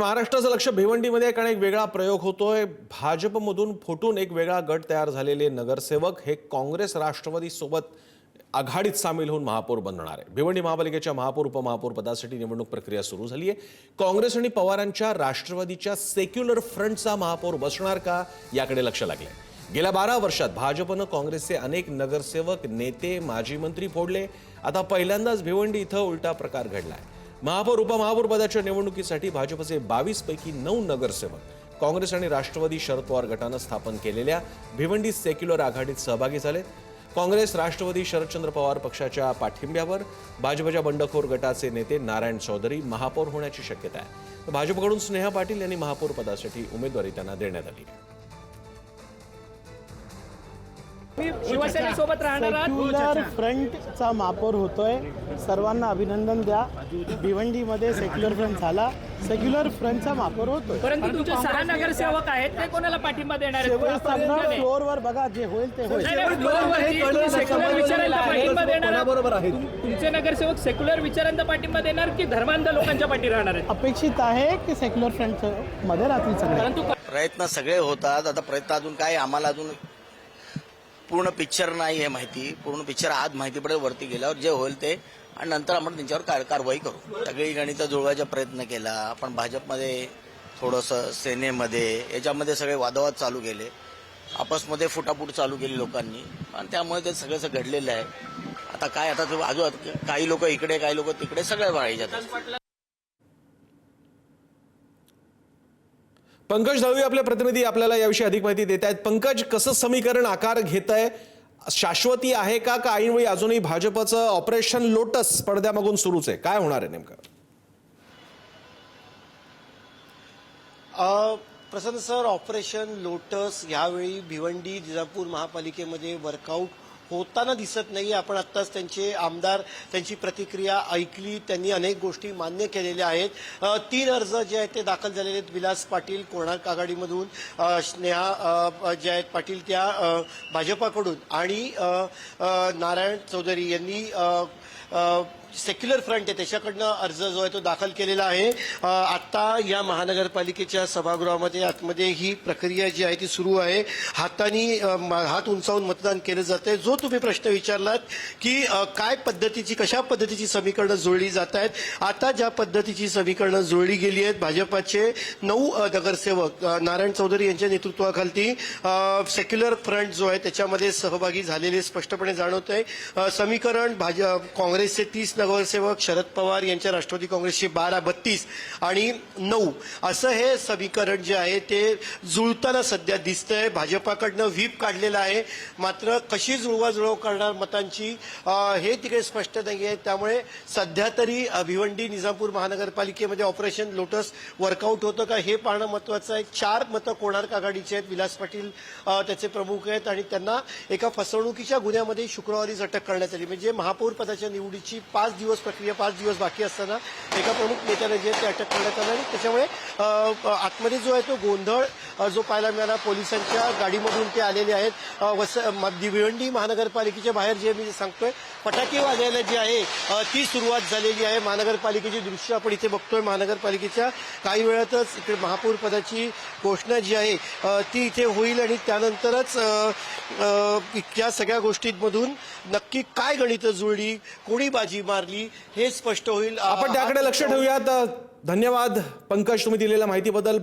महाराष्ट्राचं लक्ष भिवंडीमध्ये कारण एक वेगळा प्रयोग होतोय. भाजपमधून फुटून एक वेगळा गट तयार झालेले नगरसेवक हे काँग्रेस राष्ट्रवादी सोबत आघाडीत सामील होऊन महापौर बनणार आहे. भिवंडी महापालिकेच्या महापौर उपमहापौर पदासाठी निवडणूक प्रक्रिया सुरू झाली आहे काँग्रेस आणि पवारांच्या राष्ट्रवादीच्या सेक्युलर फ्रंटचा महापौर बसणार का याकडे लक्ष लागले गेल्या बारा वर्षात भाजपनं काँग्रेसचे अनेक नगरसेवक नेते माजी मंत्री फोडले. आता पहिल्यांदाच भिवंडी इथं उलटा प्रकार घडलाय. महापौर उपमहापौर पदाच्या निवडणुकीसाठी भाजपचे बावीस पैकी नऊ नगरसेवक काँग्रेस आणि राष्ट्रवादी शरद पवार गटानं स्थापन केलेल्या भिवंडी सेक्युलर आघाडीत सहभागी झाले. काँग्रेस राष्ट्रवादी शरदचंद्र पवार पक्षाच्या पाठिंब्यावर भाजपच्या बंडखोर गटाचे नेते नारायण चौधरी महापौर होण्याची शक्यता आहे. तर भाजपकडून स्नेहा पाटील यांनी महापौर पदासाठी उमेदवारी त्यांना देण्यात आली. मी शिवसेनेसोबत राहणार सेक्युलर फ्रंटचा महापौर होतोय. सर्वांना अभिनंदन द्या. भिवंडीमध्ये सेक्युलर फ्रंट झाला. सेक्युलर फ्रंटचा महापौर होतोय. परंतु तुमचे सहा नगरसेवक आहेत ते कोणाला पाठिंबा देणार आहेत? नाही. फ्लोअरवर बघा जे होईल ते होईल. नाही, नाही, फ्लोअरवरती तुम्ही सेक्युलर विचारांना पाठिंबा देणार आहात? तुम- तुमचे नगरसेवक सेक्युलर विचारांना पाठिंबा देणार की धर्मांध लोकांच्या पाठी राहणार आहेत? अपेक्षित आहे की सेक्युलर फ्रंटमध्ये राहतील सगळे परंतु प्रयत्न सगळे होतात. आता प्रयत्न अजून काय? आम्हाला अजून पूर्ण पिक्चर नाही हे माहिती. पूर्ण पिक्चर आज माहिती पडेल वरती गेल्यावर जे होईल ते. आणि नंतर आपण त्यांच्यावर कार- कारवाई करू. सगळी गणितं जुळवायचा प्रयत्न केला. आपण भाजपमध्ये थोडंसं सेनेमध्ये याच्यामध्ये सगळे वादवाद चालू केले. आपसमध्ये फुटाफूट चालू केली लोकांनी. आणि त्यामुळे ते सगळं घडलेलं आहे. आता काय आता ते काही लोक इकडे काही लोक तिकडे सगळे बाळायचे पंकज दळवी आपले प्रतिनिधी आपल्याला याविषयी अधिक माहिती देत आहेत. पंकज कसं समीकरण आकार घेत आहे शाश्वती आहे का का ऐनवेळी अजूनही भाजपचं ऑपरेशन लोटस पडद्यामागून सुरूच आहे? काय होणार आहे नेमकं? प्रसन्न सर ऑपरेशन लोटस यावेळी भिवंडी जिजापूर महापालिकेमध्ये वर्कआउट होताना दिसत नाही आपण आत्ताच त्यांचे आमदार त्यांची प्रतिक्रिया ऐकली. त्यांनी अनेक गोष्टी मान्य केलेल्या आहेत. तीन अर्ज जे आहेत ते दाखल झालेले आहेत. विलास पाटील कोणार्क आघाडीमधून स्नेहा जे ज्या आहेत पाटील त्या भाजपाकडून. आणि नारायण चौधरी यांनी सेक्युलर फ्रंट आहे. त्याच्याकडनं अर्ज जो आहे तो दाखल केलेला आहे. आत्ता या महानगरपालिकेच्या सभागृहामध्ये आतमध्ये ही प्रक्रिया जी आहे ती सुरू आहे. हातानी हात उंचावून मतदान केलं जातंय. जो तुम्ही प्रश्न विचारलात की काय पद्धतीची कशा पद्धतीची समीकरणं जुळली जात आहेत? आता ज्या पद्धतीची समीकरणं जुळली गेली आहेत भाजपाचे नऊ नगरसेवक नारायण चौधरी यांच्या नेतृत्वाखालती सेक्युलर फ्रंट जो आहे त्याच्यामध्ये सहभागी झालेले स्पष्टपणे जाणवत आहे समीकरण भाज काँग्रेसचे तीस नगरसेवक शरद पवार यांच्या राष्ट्रवादी काँग्रेसचे बारा बत्तीस आणि नऊ असं हे समीकरण जे आहे ते जुळताना सध्या दिसतंय. भाजपाकडनं व्हीप काढलेला आहे. मात्र कशी जुळवाजुळव करणार मतांची हे तिकडे स्पष्ट नाही आहे त्यामुळे सध्या तरी भिवंडी निजामपूर महानगरपालिकेमध्ये ऑपरेशन लोटस वर्कआउट होतं का हे पाहणं महत्वाचं आहे. चार मतं कोणार्क आघाडीचे आहेत? विलास पाटील त्याचे प्रमुख आहेत आणि त्यांना एका फसवणुकीच्या गुन्ह्यामध्ये शुक्रवारीच अटक करण्यात आली. म्हणजे महापौर पदाच्या निवडीची पाच दिवस प्रक्रिया पाच दिवस बाकी असताना एका प्रमुख नेत्याला जे ते अटक करण्यात आलं आणि त्याच्यामुळे आतमध्ये जो आहे तो गोंधळ जो पाहायला मिळाला पोलिसांच्या गाडीमधून ते आलेले आहेत. वस भिवंडी महानगरपालिकेच्या बाहेर जे मी सांगतोय फटाके वाजायला जी आहे ती सुरुवात झालेली आहे. महानगरपालिकेची दृश्य आपण इथे बघतोय. महानगरपालिकेच्या काही वेळातच इकडे महापौर पदाची घोषणा जी आहे ती इथे होईल आणि त्यानंतरच या सगळ्या गोष्टींमधून नक्की काय गणितं जुळली कोणी बाजी मारली हे स्पष्ट होईल. आपण त्याकडे लक्ष ठेवूयात. धन्यवाद पंकज तुम्ही दिलेल्या माहितीबद्दल.